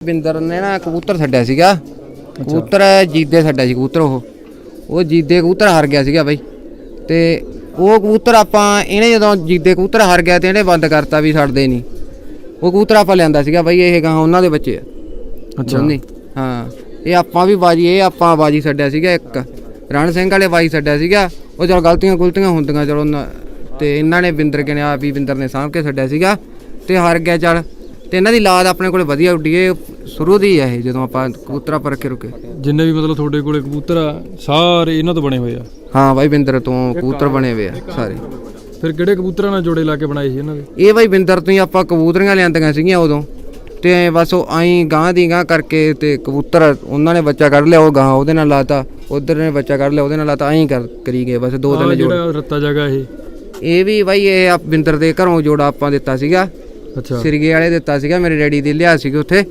ਬਿੰਦਰ ਨੇ ਨਾ ਕਬੂਤਰ ਛੱਡਿਆ ਸੀਗਾ। ਕਬੂਤਰ ਜੀਦੇ ਛੱਡਿਆ ਸੀ ਕਬੂਤਰ ਉਹ। ਉਹ ਜੀਦੇ ਕਬੂਤਰ ਹਾਰ ਗਿਆ ਸੀਗਾ ਬਾਈ। ਤੇ ਉਹ ਕਬੂਤਰ ਆਪਾਂ ਇਹਨੇ ਜਦੋਂ ਜੀਦੇ ਕਬੂਤਰ ਹਾਰ ਗਿਆ ਤੇ ਇਹਨੇ ਬੰਦ ਕਰਤਾ ਵੀ ਛੱਡਦੇ ਨਹੀਂ ਉਹ ਕਬੂਤਰ ਆਪਾਂ ਲਿਆਂਦਾ ਸੀਗਾ ਬਾਈ ਇਹ ਗਾਂ ਉਹਨਾਂ ਦੇ ਬੱਚੇ ਆ। ਅੱਛਾ। ਦੋਨੇ। ਹਾਂ। ਇਹ ਆਪਾਂ ਵੀ ਬਾਜੀ ਇਹ ਆਪਾਂ ਬਾਜੀ ਛੱਡਿਆ ਸੀਗਾ ਇੱਕ। ਰਣ ਸਿੰਘ ਵਾਲੇ ਬਾਜੀ ਛੱਡਿਆ ਸੀਗਾ। ਉਹ ਚਲ ਗਲਤੀਆਂ ਗੁਲਤੀਆਂ ਹੁੰਦੀਆਂ ਚਲੋ ਤੇ ਇਹਨਾਂ ਨੇ ਬਿੰਦਰ ਕਿਨਿਆ ਵੀ ਬਿੰਦਰ ਨੇ ਸਾਂਭ ਕੇ ਛੱਡਿਆ ਸੀਗਾ। ਤੇ ਹਾਰ ਗਿਆ ਚਲ। ਤੇ ਇਹਨਾਂ ਦੀ ਲਾਦ ਆਪਣੇ ਕੋਲੇ ਵਧੀਆ ਉੱਡੀ ਸ਼ੁਰੂ ਦੀ ਆ ਇਹ ਜਦੋਂ ਆਪਾਂ ਕਬੂਤਰਾਂ ਪਰ ਕੇ ਰੁਕੇ। ਜਿੰਨੇ ਵੀ ਮਤਲਬ ਤੁਹਾਡੇ ਕੋਲੇ ਕਬੂਤਰ ਆ ਸਾਰੇ ਇਹਨਾਂ ਤੋਂ ਬਣੇ ਹੋਏ ਆ। ਹਾਂ ਬਾਈ ਬਿੰਦਰ ਤੋਂ ਕਬੂਤਰ ਬਣੇ ਹੋਏ ਆ ਸਾਰੇ। ਫਿਰ ਕਿਹੜੇ ਕਬੂਤਰਾਂ ਨਾਲ ਜੋੜੇ ਲਾ ਕੇ ਬਣਾਏ ਸੀ ਇਹਨਾਂ ਦੇ? ਇਹ ਬਾਈ ਬਿੰਦਰ ਤੋਂ ਹੀ ਆਪਾਂ ਕਬੂਤਰੀਆਂ ਲਿਆਂਦੀਆਂ ਸੀਗੀਆਂ ਉਦੋਂ। ਤੇ ਬਸ ਉਹ ਆਈ ਗਾਂ ਦੀ ਗਾਂ ਕਰਕੇ ਤੇ ਕਬੂਤਰ ਉਹਨਾਂ ਨੇ ਬੱਚਾ ਕੱਢ ਲਿਆ ਉਹ ਗਾਂ ਉਹਦੇ ਨਾਲ ਲਾਤਾ। ਉਧਰ ਨੇ ਬੱਚਾ ਕੱਢ ਲਿਆ ਉਹਦੇ ਨਾਲ ਲਾਤਾ ਐਂ ਕਰ ਕਰੀ ਗਏ ਬਸ ਦੋ ਤਿੰਨ ਜੋੜ। ਜਿਹੜਾ ਰੱਤਾ ਜਗਾ ਇਹ। ਇਹ ਵੀ ਬਾਈ ਇਹ ਬਿੰਦਰ ਦੇ ਘਰੋਂ ਜੋੜਾ ਆਪਾਂ ਦਿੱਤਾ ਸੀਗਾ। ਅੱਛਾ। ਸਿਰਗੇ ਵਾਲੇ ਦਿੱਤਾ ਸੀਗਾ ਮੇਰੇ ਡੈਡੀ ਦੀ ਲਿਆ ਸੀਗੇ ਉੱਥੇ।